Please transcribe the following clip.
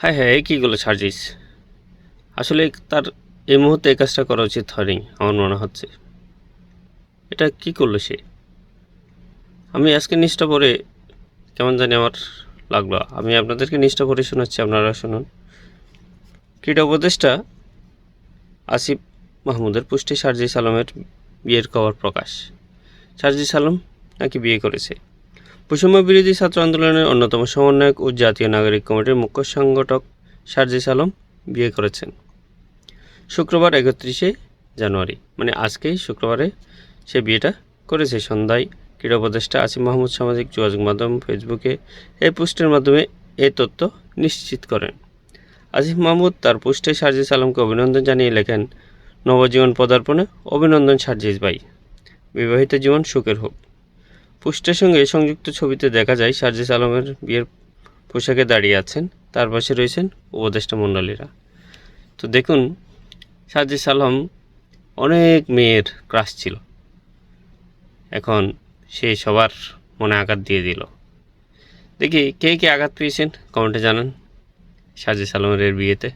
হ্যাঁ হ্যাঁ এই কীগুলো সার্জিস? আসলে তার এই মুহূর্তে এই কাজটা করা উচিত হয়নি, আমার মনে হচ্ছে। এটা কি করল সে? আমি আজকে নিষ্ঠা পরে কেমন জানি আমার লাগল। আমি আপনাদেরকে নিষ্ঠা পরে শোনাচ্ছি, আপনারা শুনুন। ক্রীড়া উপদেষ্টা আসিফ মাহমুদের পুষ্টি সার্জিস আলমের বিয়ের খবর প্রকাশ। সার্জিস আলম নাকি বিয়ে করেছে? বৈষম্য বিরোধী ছাত্র আন্দোলনের অন্যতম সমন্বয়ক ও জাতীয় নাগরিক কমিটির মুখ্য সংগঠক সার্জিস আলম বিয়ে করেছেন। শুক্রবার একত্রিশে জানুয়ারি মানে আজকেই শুক্রবারে সে বিয়েটা করেছে। সন্ধ্যায় ক্রীড়া উপদেষ্টা আসিফ মাহমুদ সামাজিক যোগাযোগ মাধ্যম ফেসবুকে এই পোস্টের মাধ্যমে এই তথ্য নিশ্চিত করেন। আসিফ মাহমুদ তার পোস্টে সার্জিস আলমকে অভিনন্দন জানিয়ে লেখেন, নবজীবন পদার্পণে অভিনন্দন সার্জিস ভাই। বিবাহিত জীবন সুখের হোক। পোস্টের সঙ্গে সংযুক্ত ছবিতে দেখা যায় সার্জিস আলমের বিয়ের পোশাকে দাঁড়িয়ে আছেন, তার পাশে রয়েছেন উপদেষ্টা মণ্ডলীরা। তো দেখুন, সার্জিস আলম অনেক মেয়ের ক্রাশ ছিল। এখন সে সবার মনে আঘাত দিয়ে দিল। দেখি কে কে আঘাত পেয়েছেন, কমেন্টে জানান সার্জিস আলমের বিয়েতে।